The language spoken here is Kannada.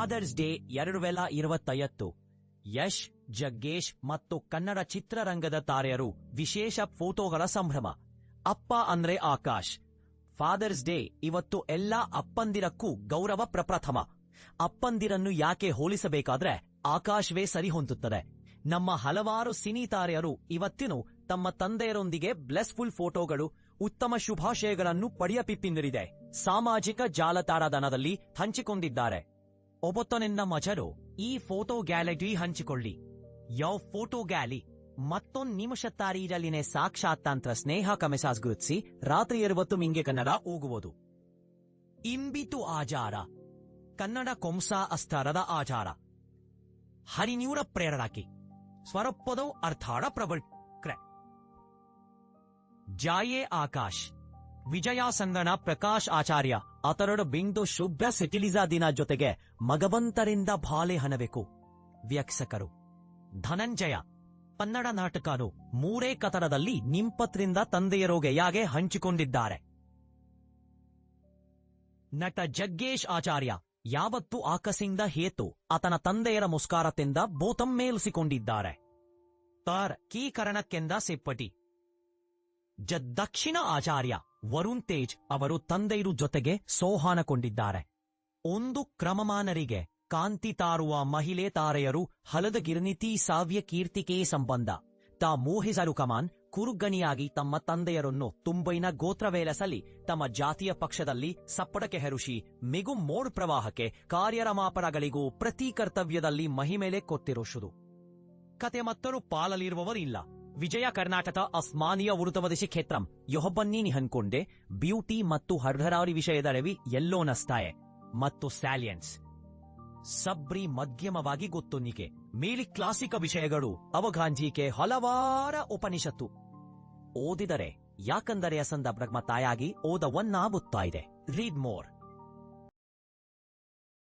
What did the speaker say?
ಫಾದರ್ಸ್ ಡೇ ಎರಡು ವೇಲ ಇರುವತ್ತೈವತ್ತು ಯಶ್, ಜಗ್ಗೇಶ್ ಮತ್ತು ಕನ್ನಡ ಚಿತ್ರರಂಗದ ತಾರೆಯರು ವಿಶೇಷ ಫೋಟೋಗಳ ಸಂಭ್ರಮ. ಅಪ್ಪ ಅಂದ್ರೆ ಆಕಾಶ್. ಫಾದರ್ಸ್ ಡೇ ಇವತ್ತು ಎಲ್ಲಾ ಅಪ್ಪಂದಿರಕ್ಕೂ ಗೌರವ ಪ್ರಪ್ರಥಮ. ಅಪ್ಪಂದಿರನ್ನು ಯಾಕೆ ಹೋಲಿಸಬೇಕಾದ್ರೆ ಆಕಾಶ್ವೇ ಸರಿ ಹೊಂದುತ್ತದೆ ನಮ್ಮ ಹಲವಾರು ಸಿನಿ ತಾರೆಯರು ಇವತ್ತಿನ ತಮ್ಮ ತಂದೆಯರೊಂದಿಗೆ ಬ್ಲೆಸ್ಫುಲ್ ಫೋಟೋಗಳು, ಉತ್ತಮ ಶುಭಾಶಯಗಳನ್ನು ಪಡೆಯಪಿಪ್ಪಿಂದಿರಿದೆ ಸಾಮಾಜಿಕ ಜಾಲತಾಣದನದಲ್ಲಿ ಹಂಚಿಕೊಂಡಿದ್ದಾರೆ. ಒಬ್ಬೊತ್ತನೆನ್ನ ಮಜರು ಈ ಫೋಟೋ ಗ್ಯಾಲರಿ ಹಂಚಿಕೊಳ್ಳಿ. ಯಾವ ಫೋಟೋ ಗ್ಯಾಲಿ ಮತ್ತೊಂದು ನಿಮಿಷ ತಾರೀರಲ್ಲಿನೇ ಸಾಕ್ಷಾತ್ತಾಂತ್ರ ಸ್ನೇಹ ಕಮೆಸಾಸ್ ಗುರುತಿಸಿ ರಾತ್ರಿ ಇರುವತ್ತು ಮಿಂಗೆ ಕನ್ನಡ ಓಗುವುದು ಇಂಬಿತು ಆಜಾರ, ಕನ್ನಡ ಕೊಂಸ ಅಸ್ತರದ ಆಚಾರ ಹರಿನ್ಯೂರ ಪ್ರೇರಣಾಕಿ ಸ್ವರಪ್ಪದೋ ಅರ್ಥಾಡ ಪ್ರಬಲ್ ಕ್ರೆ ಜಾಯೇ ಆಕಾಶ್ ವಿಜಯ ಸಂಗಣ ಪ್ರಕಾಶ್ ಆಚಾರ್ಯ. ಅತರಡು ಬಿಂದು ಶುಭ್ರ ಸೆಟಿಲಿಜಾ ದಿನ ಜೊತೆಗೆ ಮಗವಂತರಿಂದ ಭಾಲೆ ಹನಬೇಕು. ವ್ಯಕ್ಷಕರು, ಧನಂಜಯ, ಕನ್ನಡ ನಾಟಕನು ಮೂರೇ ಕತರದಲ್ಲಿ ನಿಂಪತ್ರಿಂದ ತಂದೆಯರೋಗೆ ಯಾಗೆ ಹಂಚಿಕೊಂಡಿದ್ದಾರೆ. ನಟ ಜಗ್ಗೇಶ್ ಆಚಾರ್ಯ ಯಾವತ್ತು ಆಕಸಿಂದ ಹೇತು ಆತನ ತಂದೆಯರ ಮುಸ್ಕಾರತೆಂದ ಭೂತಮ್ಮೇಲಿಸಿಕೊಂಡಿದ್ದಾರೆ ತಾರ್ ಕೀಕರಣಕ್ಕೆಂದ ಸಿಪ್ಪಟಿ ಜದ್ದಕ್ಷಿಣ ದಕ್ಷಿಣ ಆಚಾರ್ಯ ವರುಣ್ ತೇಜ್ ಅವರು ತಂದೆಯರು ಜೊತೆಗೆ ಸೋಹಾನಕೊಂಡಿದ್ದಾರೆ ಒಂದು ಕ್ರಮಮಾನರಿಗೆ ಕಾಂತಿ ತಾರುವ ಮಹಿಳೆ ತಾರೆಯರು ಹಲದ ಗಿರ್ನಿತಿ ಸಾವ್ಯ ಕೀರ್ತಿಕೆ ಸಂಬಂಧ. ತಾ ಮೋಹಿಸಲು ಕಮಾನ್ ಕುರುಗಣಿಯಾಗಿ ತಮ್ಮ ತಂದೆಯರನ್ನು ತುಂಬೈನ ಗೋತ್ರವೇಲಸಲಿ ತಮ್ಮ ಜಾತಿಯ ಪಕ್ಷದಲ್ಲಿ ಸಪ್ಪಡಕ್ಕೆ ಹೆರುಷಿ ಮಿಗು ಮೋಡ್ ಪ್ರವಾಹಕ್ಕೆ ಕಾರ್ಯರಮಾಪರಗಳಿಗೂ ಪ್ರತಿ ಕರ್ತವ್ಯದಲ್ಲಿ ಮಹಿಮೇಲೆ ಕೊತ್ತಿರುಷುದು ಕತೆ ಮತ್ತರು ಪಾಲಲಿರುವವರಿಲ್ಲ. ವಿಜಯ ಕರ್ನಾಟಕ ಅಸ್ಮಾನಿಯ ಉರುತವದಿಶಿ ಕ್ಷೇತ್ರಂ. ಯೊಹಬನ್ನಿ ಹನ್ಕೊಂಡೆ, ಬ್ಯೂಟಿ ಮತ್ತು ಹರ್ಹರಾರಿ ವಿಷಯದ ರವಿ ಎಲ್ಲೋ ನಸ್ತಾಯೆ ಮತ್ತು ಸ್ಯಾಲಿಯನ್ಸ್. ಸಬ್ರಿ ಮಧ್ಯಮವಾಗಿ ಗೊತ್ತೊನ್ನಿಕೆ ಮೇಲಿ ಕ್ಲಾಸಿಕ ವಿಷಯಗಳು. ಅವಘಾಂಜಿಕೆ ಹಲವಾರ ಉಪನಿಷತ್ತು. ಓದಿದರೆ, ಯಾಕಂದರೆ ಅಸಂದ ಬ್ರಹ್ಮ ತಾಯಾಗಿ ಓದವನ್ನಾಗುತ್ತಾ ಇದೆ ರೀಡ್ ಮೋರ್.